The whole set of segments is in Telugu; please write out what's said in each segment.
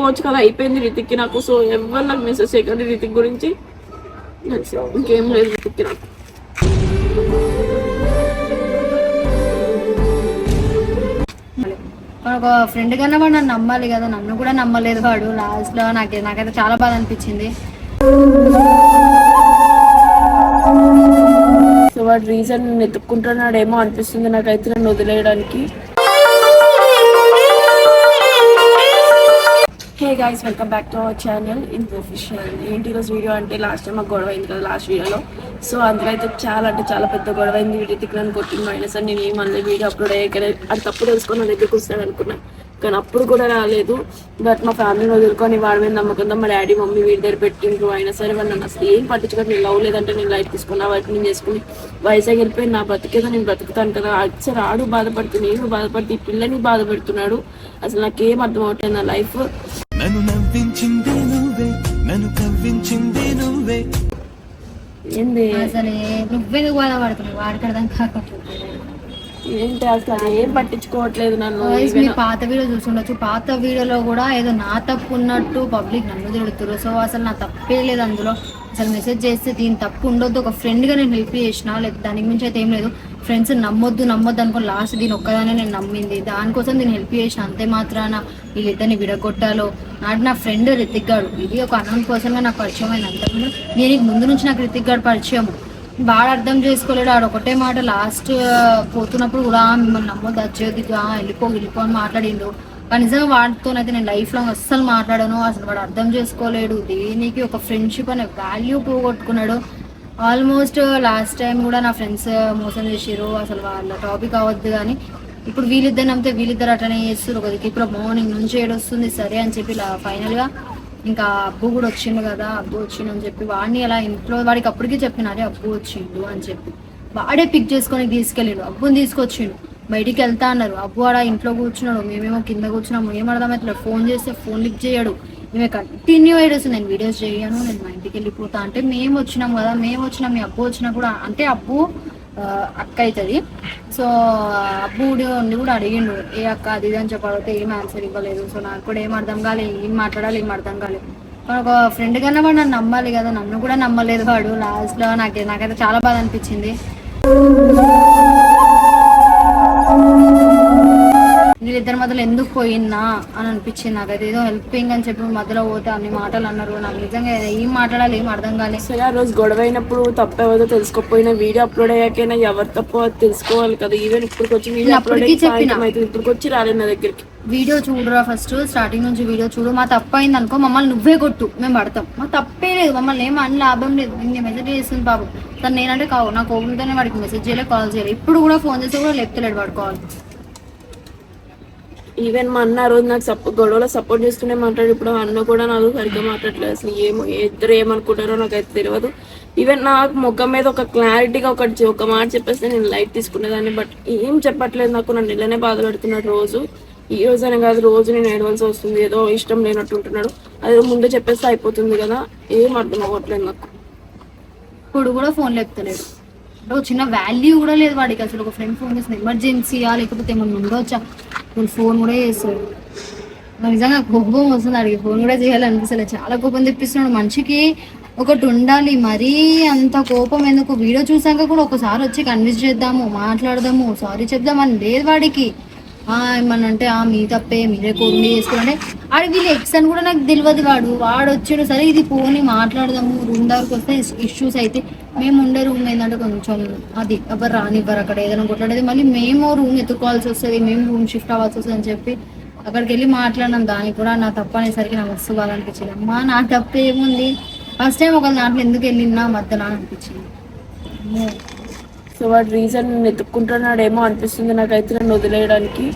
పోవచ్చు కదా అయిపోయింది రితిక్కి నాకు. సో ఎవరు నాకు మెసేజ్ చేయకండి రితిక్ గురించి. ఇంకేం లేదు రితిక్కి నాకు. ఒక ఫ్రెండ్ కన్నా వాడు నన్ను నమ్మాలి కదా. నన్ను కూడా నమ్మలేదు వాడు. లాస్ట్లో నాకు నాకైతే చాలా బాధ అనిపించింది. సో వాడు రీజన్ ఎత్తుక్కుంటున్నాడేమో అనిపిస్తుంది నాకైతే నన్ను వదిలేయడానికి. Hey guys welcome back to our channel in professional ఏంటి ఈరోజు వీడియో అంటే లాస్ట్ టైం మాకు గొడవ అయింది కదా లాస్ట్ వీడియోలో సో అందులో అయితే చాలా అంటే చాలా పెద్ద గొడవ అయింది వీడియో తిక్కడానికి కొట్టింది మైనస్ అని నేను ఏమన్నా వీడియో అప్లోడ్ అయ్యాకనే అది తప్పు తెలుసుకొని నా దగ్గరకు వస్తాడు కానీ అప్పుడు కూడా రాలేదు. బట్ మా ఫ్యామిలీని వదులుకొని వాడి మీద నమ్మకంతో మా డాడీ మమ్మీ వీడి దగ్గర పెట్టిండ్రు అయినా సరే. వాళ్ళు నన్ను అసలు ఏం పట్టించుకోవడం నేను లవ్ లేదంటే నేను లైఫ్ తీసుకున్నా వర్క్ నేను చేసుకుని వయసు వెళ్ళిపోయి నా బ్రతికేదో నేను బ్రతుకుతాను కదా. అసలు ఆడు బాధపడుతూ నేను బాధపడుతూ ఈ పిల్లని బాధపడుతున్నాడు. అసలు నాకేం అర్థం అవుతుంది నా లైఫ్ నన్ను నవ్వించింది నువ్వే నన్ను కవ్వించింది నువ్వే. ఏంది? అసలు నువ్వెందుకు బాధపడుతున్నావు? వాడికి అర్థం కాకపోతే. ఏంటి అసలు? ఏం పట్టించుకోవట్లేదు నన్ను? పాత వీడియో చూసుండొచ్చు పాత వీడియోలో కూడా ఏదో నా తప్పు ఉన్నట్టు పబ్లిక్ నన్ను తిడుతున్నారు సో అసలు నా తప్పే లేదు అందులో. అసలు మెసేజ్ చేస్తే దీని తప్పు ఉండొద్దు. ఒక ఫ్రెండ్గా నేను హెల్ప్ చేసిన లేదు దానికి మించి అయితే ఏం లేదు. ఫ్రెండ్స్ నమ్మొద్దు నమ్మొద్దు అనుకుని లాస్ట్ దీని ఒక్కదానే నేను నమ్మింది. దానికోసం నేను హెల్ప్ చేసిన అంతే మాత్రాన వీళ్ళిద్దరిని విడగొట్టాలో. నాటి నా ఫ్రెండ్ రితిక్ గాడు ఇది ఒక అన్నోన్ పర్సన్గా నాకు పరిచయం అయింది. అంతకుముందు నేను ముందు నుంచి నాకు రితిక్ గాడు పరిచయం బాగా అర్థం చేసుకోలేడు ఆడు ఒకటే మాట లాస్ట్ పోతున్నప్పుడు కూడా మిమ్మల్ని నమ్మొద్దు వచ్చేది వెళ్ళిపో వెళ్ళిపో అని మాట్లాడిండు. కానీ నిజంగా వాడితోనైతే నేను లైఫ్ లాంగ్ అస్సలు మాట్లాడాను అసలు వాడు అర్థం చేసుకోలేడు. దేనికి ఒక ఫ్రెండ్షిప్ అనే వాల్యూ పోగొట్టుకున్నాడు. ఆల్మోస్ట్ లాస్ట్ టైం కూడా నా ఫ్రెండ్స్ మోసం చేసిర్రు అసలు వాళ్ళ టాపిక్ అవ్వద్దు కానీ ఇప్పుడు వీళ్ళిద్దరు నమ్మితే వీళ్ళిద్దరు అట్లనే చేస్తారు ఒకరికి. ఇప్పుడు మార్నింగ్ నుంచి ఏడొస్తుంది సరే అని చెప్పి ఇలా ఫైనల్గా ఇంకా అబ్బు కూడా వచ్చిండు కదా అబ్బు వచ్చిండు అని చెప్పి వాడిని అలా ఇంట్లో వాడికి అప్పటికే చెప్పిన అరే అబ్బు వచ్చిండు అని చెప్పి వాడే పిక్ చేసుకొని తీసుకెళ్ళిండు అబ్బుని తీసుకొచ్చిండు. బయటికి వెళ్తా అన్నారు అబ్బు ఆడ ఇంట్లో కూర్చున్నాడు మేమేమో కింద కూర్చున్నాము ఏం అర్థమవుతలేదు ఫోన్ చేస్తే ఫోన్ లిఫ్ట్ చేయడు. మేము కంటిన్యూ అయ్యేసి నేను వీడియోస్ చేయను నేను మా ఇంటికి వెళ్ళిపోతా. అంటే మేము వచ్చినాం కదా మేము వచ్చినాం మీ అబ్బు వచ్చినా కూడా అంటే అబ్బు అక్క అవుతుంది. సో అబ్బు ఉండి కూడా అడిగిండు ఏ అక్క అది ఇది అని చెప్పి ఏం ఆన్సర్ ఇవ్వలేదు. సో నాకు కూడా ఏం అర్థం కాలేదు ఏం మాట్లాడాలి ఏం అర్థం కాలేదు ఒక ఫ్రెండ్ కన్నా వాడు నన్ను నమ్మాలి కదా నన్ను కూడా నమ్మలేదు వాడు. లాస్ట్లో నాకు నాకైతే చాలా బాధ అనిపించింది. వీళ్ళిద్దరి మధ్యలో ఎందుకు పోయినా అని అనిపించింది నాకైతే. ఏదో హెల్పింగ్ అని చెప్పి మధ్యలో పోతే అన్ని మాటలు అన్నారు. నాకు నిజంగా ఏం మాట్లాడాలి ఏం అర్థం కాలేదు. సరే ఆ రోజు గొడవ అయినప్పుడు తప్పు ఎవరో తెలుసుకోకపోయినా వీడియో అప్లోడ్ అయ్యాకైనా ఎవరు తప్పు అది తెలుసుకోవాలి కదా. ఈవెన్ ఇప్పుడు వచ్చి వీడియో అప్లోడ్ అవుతుంది ఇప్పుడు వచ్చి రాలేదు నా దగ్గరికి. వీడియో చూడరా ఫస్ట్ స్టార్టింగ్ నుంచి వీడియో చూడు. మా తప్పు అయింది అనుకో మమ్మల్ని నువ్వే కొట్టు. మేము పడతాం. మా తప్పే లేదు. మమ్మల్ని ఏం అని లాభం లేదు. నేను మెసేజ్ చేస్తుంది బాబు తను నేనంటే కావు. నా కోపంతోనే వాడికి మెసేజ్ చేయలేదు కాల్ చేయలేదు ఇప్పుడు కూడా ఫోన్ చేస్తే కూడా లేపుతలేడు వాడు కాల్ ఈవెన్ మా అన్న రోజు నాకు సపో గొడవలో సపోర్ట్ చేస్తూనే మాట్లాడు ఇప్పుడు అన్న కూడా నాకు సరిగ్గా మాట్లాడలేదు అసలు ఏమో ఇద్దరు ఏమనుకుంటారో నాకైతే తెలియదు ఈవెన్ నాకు ముఖం మీద ఒక క్లారిటీగా ఒకటి ఒక మాట చెప్పేస్తే నేను లైట్ తీసుకునేదాన్ని. బట్ ఏం చెప్పట్లేదు నాకు. నన్ను ఇలానే బాధ పెడుతున్నాడు రోజు. ఈ రోజు అనే కాదు రోజు నేను ఏడవలసి వస్తుంది. ఏదో ఇష్టం లేనట్టు ఉంటున్నాడు. అది ముందే చెప్పేస్తే అయిపోతుంది కదా. ఏం అర్థం అవ్వట్లేదు నాకు. ఇప్పుడు కూడా ఫోన్ లేపుతలేడు చిన్న వాల్యూ కూడా లేదు వాడికి. అసలు ఒక ఫ్రెండ్ ఫోన్ చేసిన ఎమర్జెన్సీయా లేకపోతే ఏమన్నా ఉండొచ్చా నేను ఫోన్ కూడా చేస్తాడు. నాకు నిజంగా కోపం వస్తుంది అడిగి ఫోన్ కూడా చేయాలనిపిస్తలేదు చాలా కోపం తెప్పిస్తున్నాడు. మనిషికి ఒకటి ఉండాలి. మరీ అంత కోపం ఎందుకు? వీడియో చూసాక కూడా ఒకసారి వచ్చి కన్విన్స్ చేద్దాము మాట్లాడదాము. సారీ చెప్దామని లేదు వాడికి. ఏమన్నా అంటే ఆ మీ తప్పే మీరే కోపం చేసుకోండి. ఆడ వీళ్ళు ఎక్స్ అని కూడా నాకు తెలియదు వాడు. వాడు వచ్చాడు సరే ఇది పోని మాట్లాడదాము. రూమ్ దగ్గరకు వస్తే ఇష్యూస్ అయితే మేము ఉండే రూమ్ ఏంటంటే కొంచెం అది ఎవరు రానివ్వరు అక్కడ ఏదైనా కొట్లాడేది. మళ్ళీ మేము రూమ్ ఎత్తుకోవాల్సి వస్తుంది మేము రూమ్ షిఫ్ట్ అవ్వాల్సి వస్తుంది అని చెప్పి అక్కడికి వెళ్ళి మాట్లాడినాం. దానికి కూడా నా తప్పు అనేసరికి నాకు మస్తు బాగా అనిపించింది అమ్మా నా తప్పు ఏముంది? ఫస్ట్ టైం ఒక దాంట్లో ఎందుకు వెళ్ళినా మధ్యలో అనిపించింది. సో వాడు రీజన్ ఎత్తుక్కుంటున్నాడేమో అనిపిస్తుంది నాకైతే నన్ను వదిలేయడానికి.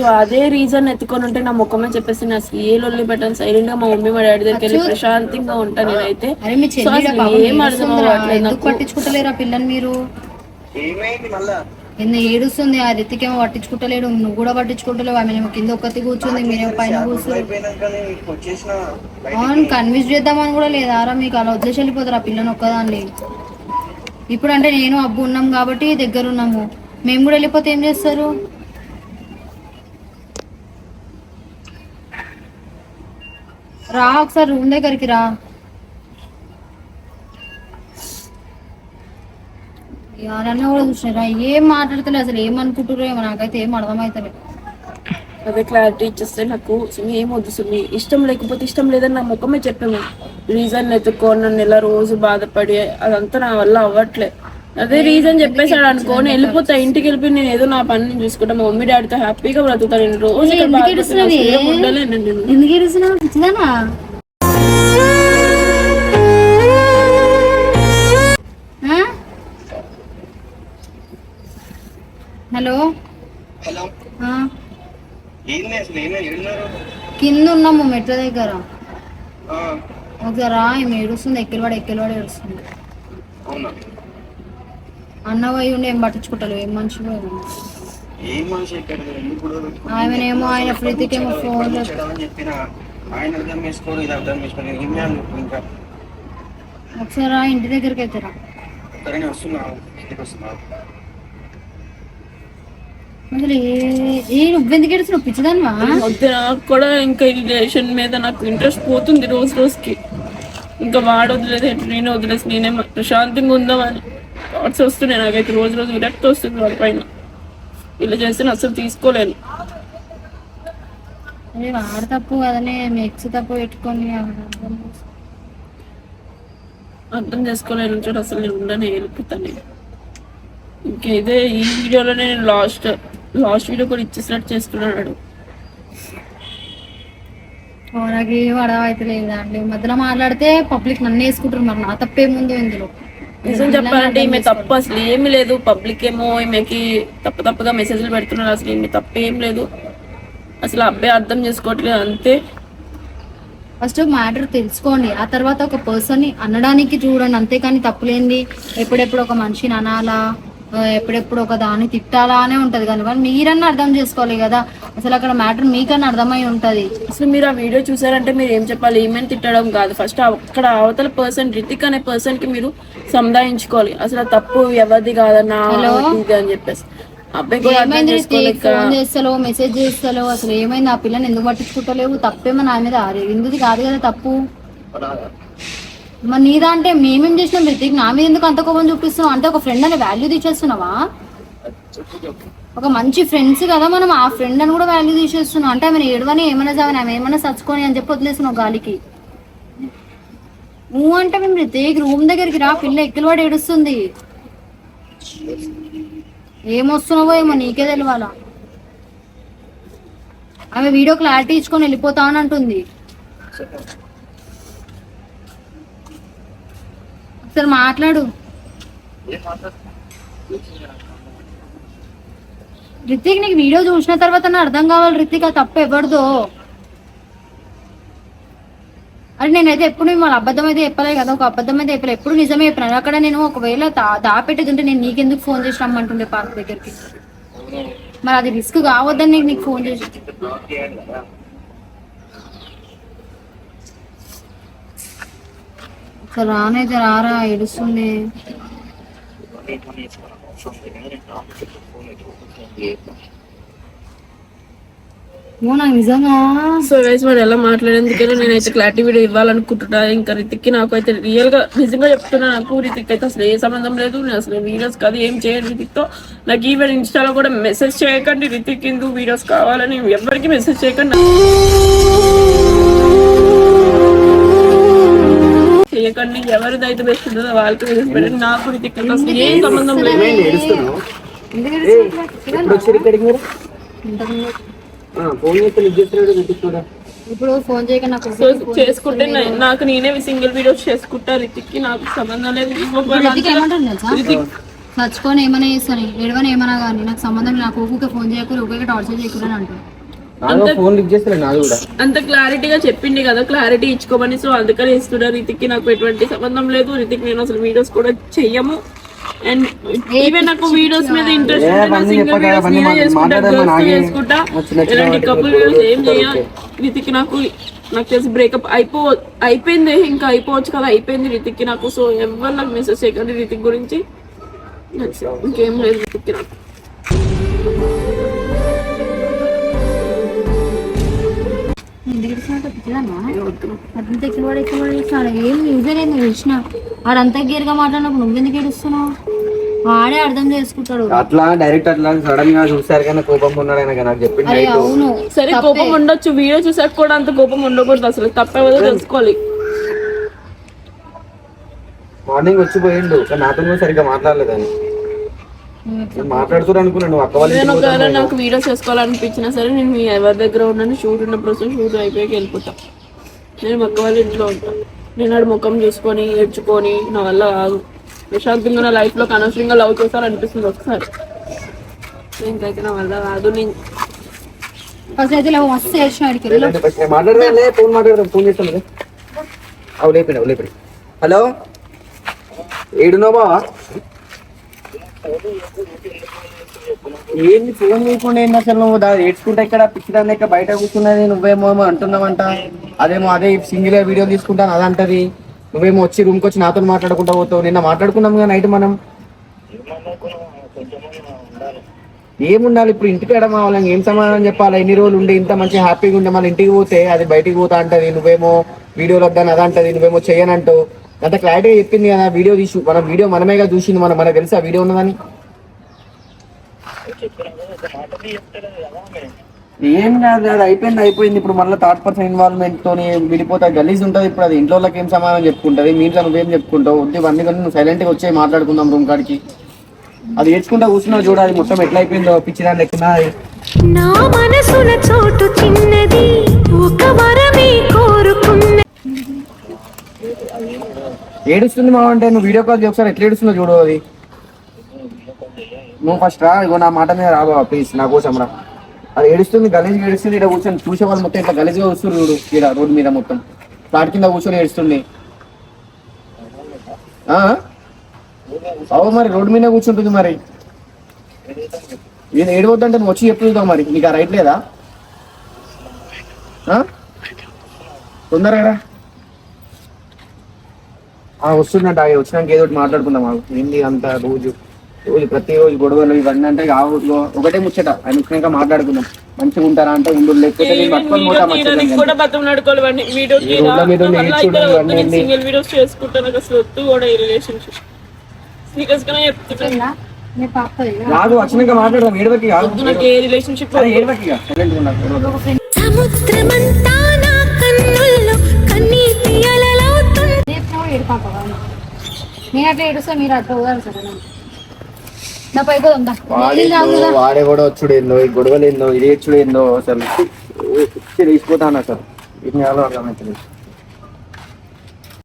సో అదే రీజన్ ఎత్తుకొని ఉంటే నా ముఖమే చెప్పేసి నా ఏ లొల్లి పెట్టాను సైలెంట్గా మా మమ్మీ మా డాడీ దగ్గరికి వెళ్ళి ప్రశాంతంగా ఉంటా నేనైతే. సో అసలు ఏం అర్థం అవ్వట్లేదు ఎందుకు నాకు. పట్టించుకుంటలేరా పిల్లని మీరు? ఎన్న ఏడుస్తుంది? ఆ రితికేమో పట్టించుకుంటలేడు. నువ్వు కూడా పట్టించుకుంటలేవు. ఆమె కింద ఒక్కతి కూర్చుంది. మీరేమో పైన కూర్చుంది అవును కన్విన్స్ చేద్దామని కూడా లేదారా మీకు అలా వదిలేసి వెళ్ళిపోతారు? ఆ పిల్లని ఒక్కదాన్ని. ఇప్పుడు అంటే నేను అబ్బు ఉన్నాం కాబట్టి దగ్గర ఉన్నాము మేము కూడా వెళ్ళిపోతే ఏం చేస్తారు? రా ఒకసారి రూమ్ దగ్గరికి రా. ఎవరన్నా కూడా చూసినారా? ఏం మాట్లాడతలే అసలు ఏమనుకుంటారో ఏమో నాకైతే ఏం అర్థమవుతలే అదే క్లారిటీ ఇచ్చేస్తే నాకు సుమి ఏం వద్దు సుమి. ఇష్టం లేకపోతే ఇష్టం లేదని నా ముఖమే చెప్పాము. రీజన్ ఎత్తుకో నన్ను ఇలా రోజు బాధపడి అదంతా నా వల్ల అవ్వట్లే. అదే రీజన్ చెప్పేసాడు అనుకో. నేను వెళ్ళిపోతా ఇంటికి వెళ్ళిపోయి నేను ఏదో నా పని చూసుకుంటా. మా మమ్మీ డాడీతో హ్యాపీగా బ్రతుకుతా నేను రోజు? హలో? కింద ఉన్నాము మెట్ల దగ్గర. ఆ, ఒకసారి రా ఈమె ఏడుస్తుంది? ఎక్కిలవాడు ఎక్కిలవాడు ఏడుస్తుంది. అవునా అన్న పోయి ఉండి ఏం పట్టించుకుంటారు ఏం మనిషి ఆయననేమో ఆయన ప్రీతికేమో ఫోన్ చెప్పిన ఆయన అర్థం చేసుకోడు ఇది అర్థం చేసుకోడు. ఏం చేయాలి ఇప్పుడు ఇంకా. ఒకసారి రా ఇంటి దగ్గరికి అయితే రా. సరే నేను వస్తున్నావు ఇంటికి వస్తున్నావు అసలు ఏ- ఏ నువ్వెందుకు ఏడుస్తున్నావు? పిచ్చిదానివా? వద్దు నాకు కూడా ఇంకా ఈ రిలేషన్ మీద నాకు ఇంట్రెస్ట్ పోతుంది రోజు రోజుకి. ఇంకా వాడు వదిలేదు నేను వదిలేసి నేనే ప్రశాంతంగా ఉందామని. థాట్స్ వస్తున్నాయి నాకైతే. రోజు రోజు విరక్తి వస్తుంది వాడి పైన. ఇలా చేస్తే నేను అసలు తీసుకోలేను వాడు తప్పు కదనే మీ ఎక్స్ తప్పు పెట్టుకొని అర్థం చేసుకో. అర్థం చేసుకోలేను. చూడు అసలు నేను ఉండని వెళ్ళిపోతాను నేను ఇంకా ఇదే ఈ వీడియోలోనే నేను లాస్ట్ లాస్ట్ వీడియో కూడా ఇచ్చేసినట్టు చేసుకున్నాడు ఓ, నాకు ఏం అర్థమైతే లేదు అండి. మధ్యలో మాట్లాడితే పబ్లిక్ నన్ను వేసుకుంటారు మరి. నా తప్పేముందో ఇందులో. నిజం చెప్పాలంటే ఈమె తప్పు అసలు ఏమి లేదు. పబ్లిక్ ఏమో ఈమెకి తప్పు తప్పుగా మెసేజ్లు పెడుతున్నారు. అసలు ఈమె తప్పు ఏం లేదు. అసలు అబ్బాయి అర్థం చేసుకోవట్లేదు అంతే. ఫస్ట్ మ్యాటర్ తెలుసుకోండి. ఆ తర్వాత ఒక పర్సన్ని అనడానికి చూడండి. అంతేకాని తప్పులేంది? ఎప్పుడెప్పుడు ఒక మనిషిని అనాలా? ఎప్పుడెప్పుడు ఒక దాన్ని తిట్టాలా అనే ఉంటది కానీ కానీ మీరన్నా అర్థం చేసుకోవాలి కదా. అసలు అక్కడ మ్యాటర్ మీకన్నా అర్థమై ఉంటది. అసలు మీరు ఆ వీడియో చూసారంటే మీరు ఏం చెప్పాలి? ఈమెను తిట్టడం కాదు. ఫస్ట్ అక్కడ అవతల పర్సన్ రితిక్ అనే పర్సన్కి మీరు సముదాయించుకోవాలి అసలు తప్పు ఎవరిది కాదన్నా ఇది అని చెప్పేసి. ఏమైంది ఫోన్ చేస్తాలో మెసేజ్ చేస్తాలో అసలు ఏమైంది? ఆ పిల్లని ఎందుకు పట్టించుకుంటలేవు? తప్పేమో నా మీద ఆరే ఎందుకు? కాదు కదా తప్పు. మరి నీదా అంటే మేమేం చేసినాం రితిక్ నా మీద ఎందుకు అంత కోపం చూపిస్తున్నావు? అంటే ఒక ఫ్రెండ్ అనే వాల్యూ తీసేస్తున్నావా? ఒక మంచి ఫ్రెండ్స్ కదా మనం ఆ ఫ్రెండ్ అని కూడా వాల్యూ తీసేస్తున్నాం అంటే ఆమె ఏడవని ఏమైనా చావని ఆమె ఏమైనా చచ్చుకొని అని చెప్పి వదిలేస్తున్నావు గాలికి. నువ్వు అంటే మేము రితిక్ రూమ్ దగ్గరికి రా పిల్ల ఎక్కిలవాడు ఏడుస్తుంది. ఏమొస్తున్నావో ఏమో నీకే తెలియాలా ఆమె వీడియో క్లారిటీ ఇచ్చుకొని వెళ్ళిపోతా అని అంటుంది. ఒకసారి మాట్లాడు. రితిక్ నీకు వీడియో చూసిన తర్వాత అర్థం కావాలి రితిక్ ఆ తప్పు ఎవరిదో. అరే నేనైతే ఎప్పుడు వాళ్ళ అబద్ధం అయితే చెప్పలే కదా ఒక అబద్ధం అయితే చెప్పలే. ఎప్పుడు నిజమే చెప్పినాను. అక్కడ నేను ఒకవేళ దా- దాపెట్టేది ఉంటే నేను నీకెందుకు ఫోన్ చేసి రమ్మంటుండే పార్క్ దగ్గరికి? మరి అది రిస్క్ కావద్దని నీకు నీకు ఫోన్ చేసి బ్లాక్ చేయాలి కదా ఒకసారి రానైతే రారా ఏడుస్తుంది అదే పని చేసుకోవాలి అవసరం లేదు కదా, నేను రాత్రి ఫోన్ ఎత్తుకో, ఫోన్ చేయకు. ఓ నిజంగా సో వేసి వాడు ఎలా మాట్లాడేందుకైనా నేనైతే క్లారిటీ వీడియో ఇవ్వాలనుకుంటున్నా. ఇంకా రితిక్కి నాకు అయితే రియల్గా నిజంగా చెప్తున్నా నాకు రితిక్ అయితే అసలు ఏ సంబంధం లేదు. నేను అసలు వీడియోస్ కాదు ఏం చేయను రితిక్తో నాకు ఈవెన్ ఇన్స్టాలో కూడా మెసేజ్ చేయకండి. రితిక్ ఎందుకు వీడియోస్ కావాలని ఎవరికి మెసేజ్ చేయకండి. చేయకండి. ఎవరిది అయితే బెస్ట్ ఉంటుందో వాళ్ళకి పెట్టండి నాకు అసలు ఏ సంబంధం లేదు. కూడా. ఇప్పుడు ఫోన్ చేయక నాకు సో చేసుకుంటే నాకు నేనే సింగిల్ వీడియోస్ చేసుకుంటా రితిక్కి నాకు సంబంధం లేదు. రితిక్ చచ్చుకొని ఏమైనా చేస్తాను ఏడవని ఏమైనా కానీ నాకు సంబంధం లేదు. నాకు ఊరికే ఫోన్ చేయకూడదు ఊరికే టార్చర్ చేయకూడదు అని అంత క్లారిటీగా చెప్పింది కదా క్లారిటీ ఇచ్చుకోమని సో అందుకని ఇస్తున్నా రితిక్ నాకు ఎటువంటి సంబంధం లేదు. రితిక్ నేను అసలు వీడియోస్ కూడా చెయ్యము. అండ్ ఈవెన్ నాకు వీడియోస్ మీద ఇంట్రెస్ట్ ఏ, అవన్నీ సింగిల్ వీడియోస్ నేనే చేసుకుంటా నాకే చేసుకుంటా. ఇలాంటి కపుల్ వీడియోస్ ఏం చేయ. రితిక్ నాకు నాకు తెలిసి బ్రేకప్ అయిపో అయిపోయింది. ఇంకా అయిపోవచ్చు కదా అయిపోయింది రితిక్ నాకు. సో ఎవరు నాకు మెసేజ్ చేయకండి రితిక్ గురించి. ఇంకేం లేదు రితిక్ నాకు. ఎక్కడ ఏం యూజర్ ఏంది గేరుగా మాట్లాడినప్పుడు నువ్వెందుకు ఏడుస్తున్నావు వాడే అర్థం చేసుకుంటాడు అట్లా డైరెక్ట్ అట్లా సడన్గా చూసారు కానీ కోపం ఉన్నాడు ఆయన నాకు చెప్పింది అవును. సరే. కోపం ఉండొచ్చు వీడియో చూసాక కూడా అంత కోపం ఉండకూడదు అసలు. తప్పేవదో తెలుసుకోవాలి. మార్నింగ్ వచ్చి పోయిండు కానీ నాతో కూడా సరిగ్గా మాట్లాడలేదు నేను అనుకున్నాను. అక్క ఒకవేళ నాకు వీడియో చేసుకోవాలనిపించినా సరే నేను మీ ఎవరి దగ్గర ఉన్నాను షూట్ ఉన్నప్పుడు వస్తే షూట్ అయిపోయాక వెళ్ళిపోతా. నేను అక్క వాళ్ళ ఇంట్లో ఉంటా. నేను ఆడ ముఖం చూసుకొని ఏడ్చుకొని నా వల్ల కాదు. ప్రశాంతంగా నా లైఫ్లో అనవసరంగా లవ్ చేస్తారనిపిస్తుంది ఒకసారి. ఇంకైతే నా వల్ల కాదు. నేను ఫస్ట్ అయితే ఇలా మస్తు చేసిన వాడికి వెళ్ళు. మాట్లాడదాంలే ఫోన్ మాట్లాడదాం. చేస్తాను హలో? బావా? ఏంది ఫోన్ చేయకుండా ఏంది అసలు నువ్వు? దాన్ని ఏడ్చుకుంటే ఇక్కడ పిచ్చిదాన్ని ఇక్కడ బయట కూర్చున్నది? నువ్వేమో ఏమో అంటున్నావంట. అదేమో అదే సింగిల్ వీడియో తీసుకుంటాను అదంటది నువ్వేమో వచ్చి రూమ్కి వచ్చి నాతో మాట్లాడుకుంటా పోతావు. నిన్న మాట్లాడుకున్నాం కదా నైట్ మనం. ఏముండాలి? ఇప్పుడు ఇంటికి ఎడమ వాళ్ళకి ఏం సమాధానం చెప్పాలి? ఎన్ని రోజులు ఉండి ఇంత మంచి హ్యాపీగా ఉండే మళ్ళీ ఇంటికి పోతే అది బయటికి పోతా అంటది. నువ్వేమో వీడియోలు వద్దని అదంటది నువ్వేమో చెయ్యనంటావు అంత క్లారిటీగా చెప్పింది కదా వీడియో తీసి మన వీడియో మనమేగా చూసింది మనం మనకు తెలుసా వీడియో ఉన్నదని. ఏం కాదు అది అయిపోయింది అయిపోయింది. ఇప్పుడు మళ్ళీ థర్డ్ పర్సన్ ఇన్వాల్వ్మెంట్ తోని విడిపోతా గలీజ్ ఉంటుంది ఇప్పుడు అది. ఇంట్లో వాళ్ళకి ఏం సమాధానం చెప్పుకుంటది? మీ ఇంట్లో నువ్వేం చెప్పుకుంటావు? వద్దు ఇవన్నీ కానీ నువ్వు సైలెంట్గా వచ్చే మాట్లాడుకుందాం రూమ్ కాడికి. అది ఏడ్చుకుంటా కూర్చున్నావు చూడ అది మొత్తం ఎట్లా అయిపోయిందో పిచ్చిదాని లెక్కన నా మనసున చోటు చిన్నది ఒక వరమే కోరుకున్న ఏడుస్తుంది మా అంటే నువ్వు వీడియో కాల్ ఒకసారి ఎట్లా ఏడుస్తుందో చూడు అది. నువ్వు ఫస్ట్ రా ఇగో నా మాట మీద రాబా ప్లీజ్ నా కోసం రా. అది ఏడుస్తుంది గలీజ్ ఏడుస్తుంది ఇక్కడ కూర్చొని చూసే వాళ్ళు మొత్తం ఇట్లా గలీజ్గా వస్తుంది చూడు ఇక్కడ రోడ్డు మీద మొత్తం. ఫ్లాట్ కింద కూర్చొని ఏడుస్తుంది. అవు మరి రోడ్డు మీద కూర్చుంటుంది మరి. నేను ఏడవద్దంటే నువ్వు వచ్చి చెప్తుంటావు మరి. నీకు ఆ రైట్ లేదా? తొందరగా రా. వస్తుందంట ఆయన వచ్చినాక ఏదో ఒకటి మాట్లాడుకుందాం. ఏంది అంత రోజు? రోజు ప్రతి రోజు గొడవలు ఇవన్నీ అంటే ఆ ఊర్లో ఒకటే ముచ్చట. ఆయన వచ్చినాక మాట్లాడుకుందాం. మంచిగా ఉంటారా అంటే ఉండు లేకపోతే నేను పట్టుకొని పోతా వీడియో మీద? సింగిల్ వీడియోస్ చేసుకుంటాను. నాకు అసలు వద్దు కూడా ఈ రిలేషన్షిప్ చెప్తున్నా. రాదు వచ్చినాక మాట్లాడదాం. ఏడవకి కాదు. నాకు ఏ రిలేషన్షిప్ ఏడవకి. నేను అట్లా ఏడుస్తా మీరు అట్లా సరే నా. వాడే కూడా వచ్చుడు ఏందో ఈ గొడవలు ఏందో ఇది ఏడ్చుడు ఏందో అసలు లేచిపోతాను అసలు ఏం అర్థమవుతుంది